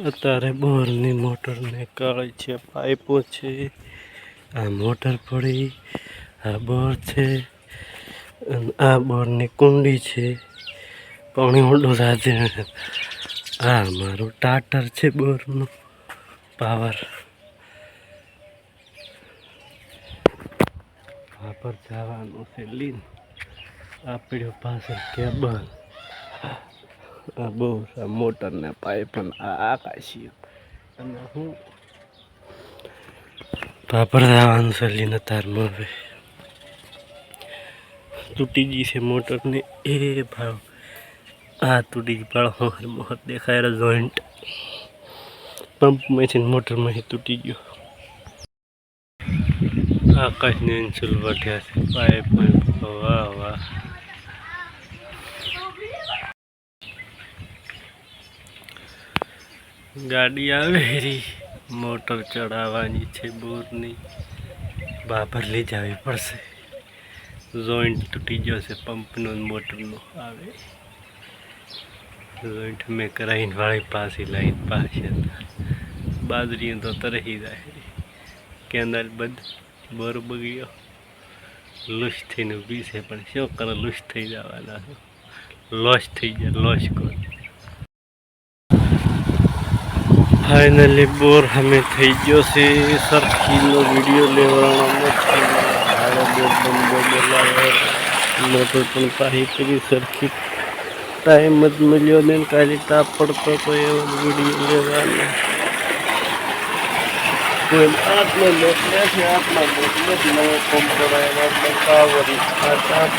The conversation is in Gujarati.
અત્યારે બોરની મોટરને નીકાળી છે, પાઇપો છે. આ મોટર પડી, આ બોર છે, અને આ બોરની કુંડી છે. પાણી ઊંડું સાથે આ મારું ટાટર છે બોરનું, પાવર. પર જવાનું છે, લીન. આપણી પાસે કેબલ. આ મોટર ને પાઇપ અને આ આકાશી. અને હું પાપડ જવાનું છે લીને તારમાં હવે તૂટી ગઈ છે મોટરને એ ભાવ. આ તૂટી ગઈ પાળો મોહર દેખાય જોઈન્ટ. પંપમાંથી મોટરમાંથી તૂટી ગયો. આકાશને ઇન્સુલ વઢ્યા છે. પાઇપ વાહ વાહ. ગાડી આવેરી મોટર ચડાવવાની છે બોરની. બાબર લઈ જવી પડશે. જોઈન્ટ તૂટી ગયો છે પંપનો મોટરનો. આવે. જોઈન્ટ મેં કરાવીને વાળી પાછી લાઈન પાસે બાજરી તો તરહી જાય. કેનાલ બંધ. બોર બગડ્યો. લુસ થઈને ઊભી છે પણ શું કરે લુસ થઈ જવાના. લોસ થઈ જાય લોસ કોણ ફાઇનલી બોર અમે થઈ ગયો છે. સરખીનો વીડિયો લેવાનો નથી. પણ પાહી કરી સરખી. ટાઈમ જ મળ્યો ને કાલે તાપ પડતો તો એવો વીડિયો લેવાનો. કોઈ આટલો મોકલે છે આટલા મોકલે જ નવો કોમ કરાય કાવરી. આ તાપ